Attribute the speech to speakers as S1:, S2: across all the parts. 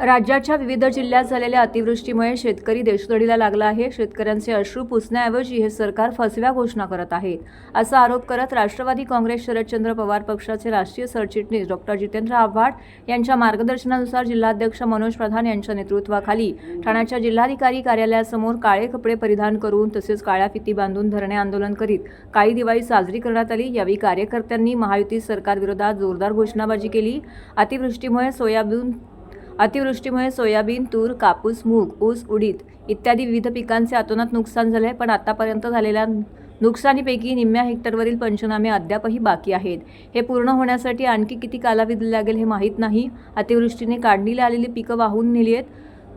S1: राज्याच्या विविध जिल्ह्यात झालेल्या अतिवृष्टीमुळे शेतकरी देशदडीला लागला आहे. शेतकऱ्यांचे अश्रू पुसण्याऐवजी हे सरकार फसव्या घोषणा करत आहे. असा आरोप करत राष्ट्रवादी काँग्रेस शरदचंद्र पवार पक्षाचे राष्ट्रीय सरचिटणीस डॉक्टर जितेंद्र आव्हाड यांच्या मार्गदर्शनानुसार जिल्हाध्यक्ष मनोज प्रधान यांच्या नेतृत्वाखाली ठाण्याच्या जिल्हाधिकारी कार्यालयासमोर काळे कपडे परिधान करून तसेच काळ्या फिती बांधून धरणे आंदोलन करीत काळी दिवाळी साजरी करण्यात आली. यावेळी कार्यकर्त्यांनी महायुती सरकारविरोधात जोरदार घोषणाबाजी केली. अतिवृष्टीमुळे सोयाबीन अतिवृष्टीमुळे सोयाबीन तूर कापूस मूग ऊस उडीद इत्यादी विविध पिकांचे अतोनात नुकसान झाले पण आतापर्यंत झालेल्या नुकसानीपैकी निम्म्या हेक्टरवरील पंचनामे अद्यापही बाकी आहेत. हे पूर्ण होण्यासाठी आणखी किती कालावधी लागेल हे माहीत नाही. अतिवृष्टीने काढणीला आलेली पिकं वाहून नेली आहेत.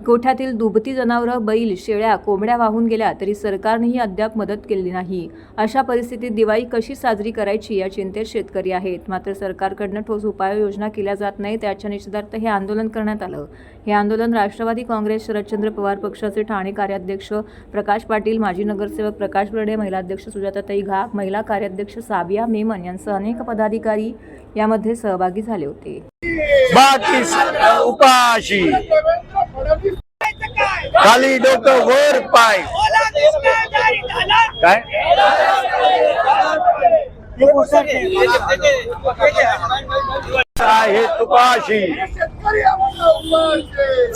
S1: गोठ्यातील दुभती जनावरं बैल शेळ्या कोंबड्या वाहून गेल्या तरी सरकारनेही अद्याप मदत केली नाही. अशा परिस्थितीत दिवाळी कशी साजरी करायची या चिंतेत शेतकरी आहेत. मात्र सरकारकडनं ठोस उपाययोजना केल्या जात नाही त्याच्या निषेधार्थ हे आंदोलन करण्यात आलं. हे आंदोलन राष्ट्रवादी काँग्रेस शरदचंद्र पवार पक्षाचे ठाणे कार्याध्यक्ष प्रकाश पाटील माजी नगरसेवक प्रकाश बर्डे महिलाध्यक्ष सुजाताताई घाक महिला कार्याध्यक्ष साबिया मेमन यांसह अनेक पदाधिकारी यामध्ये सहभागी झाले होते.
S2: उपाशी. खाली डोकं वर पाय. काय? आहे तुपाशी.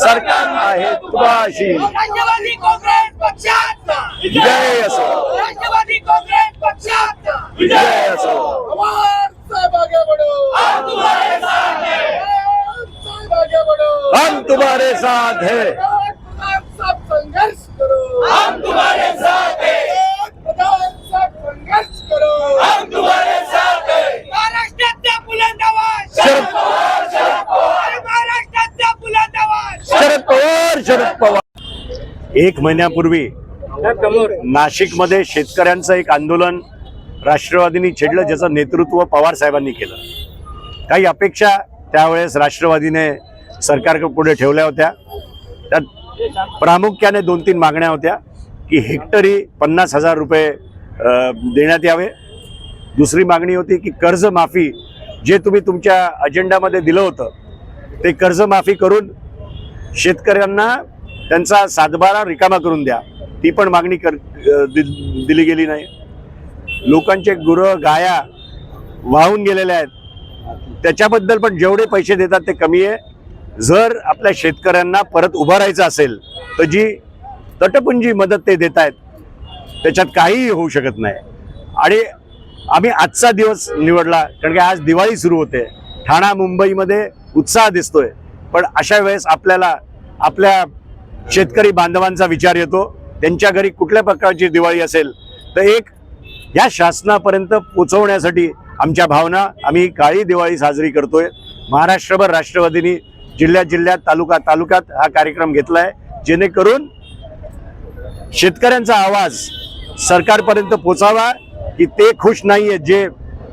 S2: सरकार आहे तुपाशी.
S3: राष्ट्रवादी काँग्रेस पक्षाचा
S2: जय असो.
S3: राष्ट्रवादी काँग्रेस पक्षाचा
S2: जय असो.
S3: हम तुम्हारे साथ हैं.
S2: हम तुम्हारे साथ हैं।
S3: संघर्ष करो हम तुम्हारे साथ हैं। महाराष्ट्राचा बुलंद आवाज
S2: शरद
S3: शरद पवार। महाराष्ट्राचा बुलंद आवाज
S2: शरद पवार शरद पवार। एक महिन्यापूर्वी नाशिकमध्ये शेतकऱ्यांचं एक आंदोलन राष्ट्रवादीने छेडलं ज्याचं नेतृत्व पवार साहेबांनी केलं. काही अपेक्षा त्यावेळेस राष्ट्रवादीने सरकार पुढे ठेवल्या होत्या. त्यात प्रामुख्याने दोन तीन मागण्या होत्या की हेक्टरी पन्नास हजार रुपये देण्यात यावे. दुसरी मागणी होती की कर्जमाफी जे तुम्ही तुमच्या अजेंडामध्ये दिलं होतं ते कर्जमाफी करून शेतकऱ्यांना त्यांचा सातबारा रिकामा करून द्या. ती पण मागणी कर दि- दिली गेली नाही. लोकांचे गुरं गाया वाहून गेलेल्या आहेत. त्याच्याबद्दल पण जेवढे पैसे देतात ते कमी आहे. जर आपल्या शेतकऱ्यांना परत उभं राहायचं असेल तर जी तटपुंजी मदत ते देत आहेत त्याच्यात काहीही होऊ शकत नाही. आणि आम्ही आजचा दिवस निवडला कारण की आज दिवाळी सुरू होते. ठाणा मुंबईमध्ये उत्साह दिसतोय. पण अशा वेळेस आपल्याला आपल्या शेतकरी बांधवांचा विचार येतो त्यांच्या घरी कुठल्या प्रकारची दिवाळी असेल तर एक या शासनापर्यंत पोचवण्यासाठी आमच्या भावना आम्ही काळी दिवाळी साजरी करतोय. महाराष्ट्रभर राष्ट्रवादीनी जिल्ह्यात जिल्ह्यात तालुका तालुक्यात हा कार्यक्रम घेतला आहे जेणेकरून शेतकऱ्यांचा आवाज सरकारपर्यंत पोचावा की ते खुश नाही आहेत जे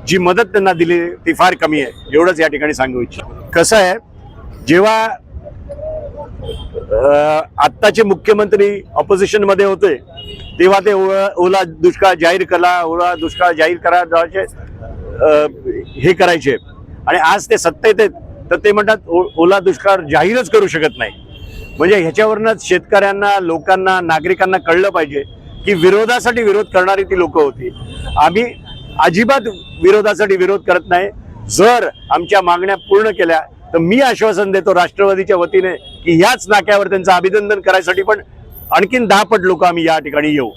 S2: जी मदत त्यांना दिली ती फार कमी आहे. एवढंच या ठिकाणी सांगू इच्छितो. कसं आहे जेव्हा आत्ताचे मुख्यमंत्री ऑपोजिशनमध्ये होते तेव्हा ते ओला ओला दुष्काळ जाहीर करा ओला दुष्काळ जाहीर करा हे करायचे. आणि आज ते सत्तेत आहेत. तर ते म्हणतात ओ- ओला दुष्काळ जाहीरच करू शकत नाही. म्हणजे ह्याच्यावरनच शेतकऱ्यांना लोकांना नागरिकांना कळलं पाहिजे की विरोधासाठी विरोध करणारी ती लोक होती. आम्ही अजिबात विरोधासाठी विरोध करत नाही. जर आमच्या मागण्या पूर्ण केल्या तर मी आश्वासन देतो राष्ट्रवादीच्या वतीने की याच नाक्यावर त्यांचं अभिनंदन करायसाठी पण आणखीन दहा पट लोक आम्ही या ठिकाणी येऊ.